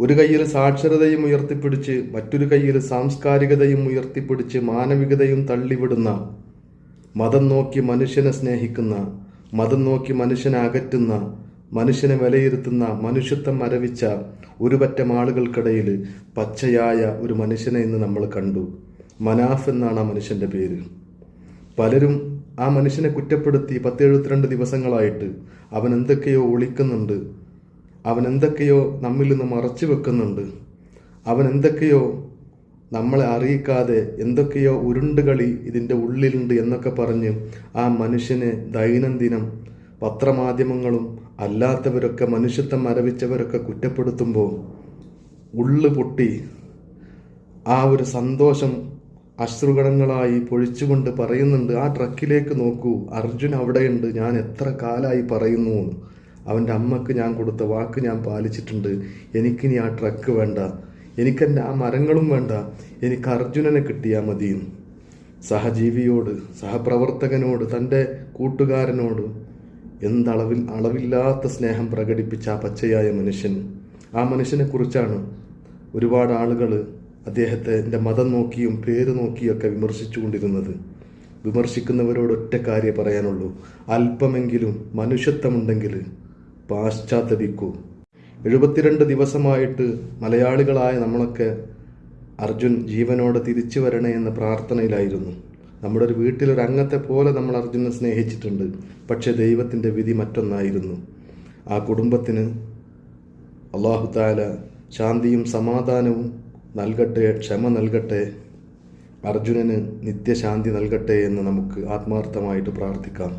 ഒരു കയ്യിൽ സാക്ഷരതയും ഉയർത്തിപ്പിടിച്ച് മറ്റൊരു കയ്യിൽ സാംസ്കാരികതയും ഉയർത്തിപ്പിടിച്ച് മാനവികതയും തള്ളിവിടുന്ന മതം നോക്കി മനുഷ്യനെ സ്നേഹിക്കുന്ന മതം നോക്കി മനുഷ്യനെ അകറ്റുന്ന മനുഷ്യനെ വിലയിരുത്തുന്ന മനുഷ്യത്വം മരവിച്ച ഒരു പറ്റം ആളുകൾക്കിടയിൽ പച്ചയായ ഒരു മനുഷ്യനെ ഇന്ന് നമ്മൾ കണ്ടു. മനാഫ് എന്നാണ് ആ മനുഷ്യന്റെ പേര്. പലരും ആ മനുഷ്യനെ കുറ്റപ്പെടുത്തി പത്ത് എഴുപത്തിരണ്ട് ദിവസങ്ങളായിട്ട് അവൻ എന്തൊക്കെയോ ഒളിക്കുന്നുണ്ട്. അവൻ എന്തൊക്കെയോ നമ്മിൽ നിന്ന് മറച്ചു വെക്കുന്നുണ്ട്. അവൻ എന്തൊക്കെയോ നമ്മളെ അറിയിക്കാതെ എന്തൊക്കെയോ ഉരുണ്ടുകളി ഇതിന്റെ ഉള്ളിലുണ്ട് എന്നൊക്കെ പറഞ്ഞ് ആ മനുഷ്യനെ ദൈനംദിനം പത്രമാധ്യമങ്ങളും അല്ലാത്തവരൊക്കെ മനുഷ്യത്വം മരവിച്ചവരൊക്കെ കുറ്റപ്പെടുത്തുമ്പോൾ ഉള്ളു പൊട്ടി ആ ഒരു സന്തോഷം അശ്രുഗണങ്ങളായി പൊഴിച്ചുകൊണ്ട് പറയുന്നുണ്ട്. ആ ട്രക്കിലേക്ക് നോക്കൂ. അർജുൻ അവിടെയുണ്ട്. ഞാൻ എത്ര കാലായി പറയുന്നു. അവന്റെ അമ്മയ്ക്ക് ഞാൻ കൊടുത്ത വാക്ക് ഞാൻ പാലിച്ചിട്ടുണ്ട്. എനിക്കിനി ആ ട്രക്ക് വേണ്ട. എനിക്കെന്റെ ആ മരങ്ങളും വേണ്ട. എനിക്ക് അർജുനനെ കിട്ടിയാൽ മതി. സഹജീവിയോട് സഹപ്രവർത്തകനോട് തന്റെ കൂട്ടുകാരനോട് എന്തളവിൽ അളവില്ലാത്ത സ്നേഹം പ്രകടിപ്പിച്ച ആ പച്ചയായ മനുഷ്യൻ. ആ മനുഷ്യനെക്കുറിച്ചാണ് ഒരുപാട് ആളുകൾ അദ്ദേഹത്തെ എന്റെ മതം നോക്കിയും പേര് നോക്കിയൊക്കെ വിമർശിച്ചുകൊണ്ടിരുന്നത് വിമർശിക്കുന്നവരോട് ഒറ്റ കാര്യം പറയാനുള്ളൂ. അല്പമെങ്കിലും മനുഷ്യത്വമുണ്ടെങ്കിൽ പാശ്ചാത്തപിക്കൂ എഴുപത്തിരണ്ട് ദിവസമായിട്ട് മലയാളികളായ നമ്മളൊക്കെ അർജുൻ ജീവനോടെ തിരിച്ചു വരണേ എന്ന പ്രാർത്ഥനയിലായിരുന്നു. നമ്മുടെ ഒരു വീട്ടിലൊരു അംഗത്തെ പോലെ നമ്മൾ അർജുനെ സ്നേഹിച്ചിട്ടുണ്ട്. പക്ഷേ ദൈവത്തിന്റെ വിധി മറ്റൊന്നായിരുന്നു. ആ കുടുംബത്തിന് അള്ളാഹു താല ശാന്തിയും സമാധാനവും നൽകട്ടെ ക്ഷമ നൽകട്ടെ അർജുനന് നിത്യശാന്തി നൽകട്ടെ എന്ന് നമുക്ക് ആത്മാർത്ഥമായിട്ട് പ്രാർത്ഥിക്കാം.